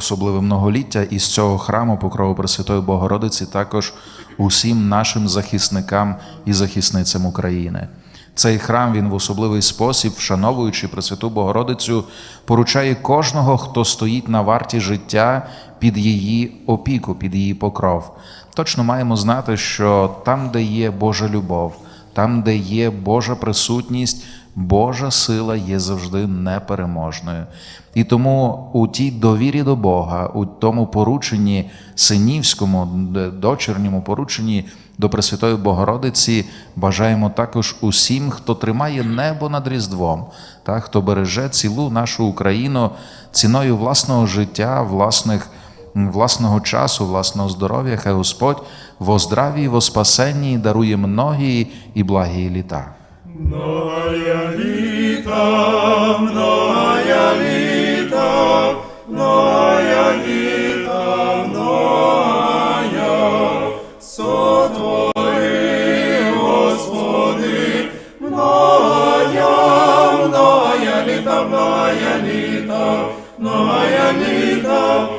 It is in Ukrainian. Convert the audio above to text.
особливе многоліття із цього храму Покрову Пресвятої Богородиці також усім нашим захисникам і захисницям України. Цей храм він в особливий спосіб, вшановуючи Пресвяту Богородицю, поручає кожного, хто стоїть на варті життя під її опіку, під її покров. Точно маємо знати, що там, де є Божа любов, там, де є Божа присутність, Божа сила є завжди непереможною. І тому у тій довірі до Бога, у тому порученні синівському, дочерньому порученні до Пресвятої Богородиці бажаємо також усім, хто тримає небо над Різдвом, та, хто береже цілу нашу Україну ціною власного життя, власних власного часу, власного здоров'я, хай Господь во здраві, во спасенні дарує многі і благі літа. Многая літа, многая літа, многая літа, многая сотвори, Господи, многая, многая літа, многая літа, многая літа.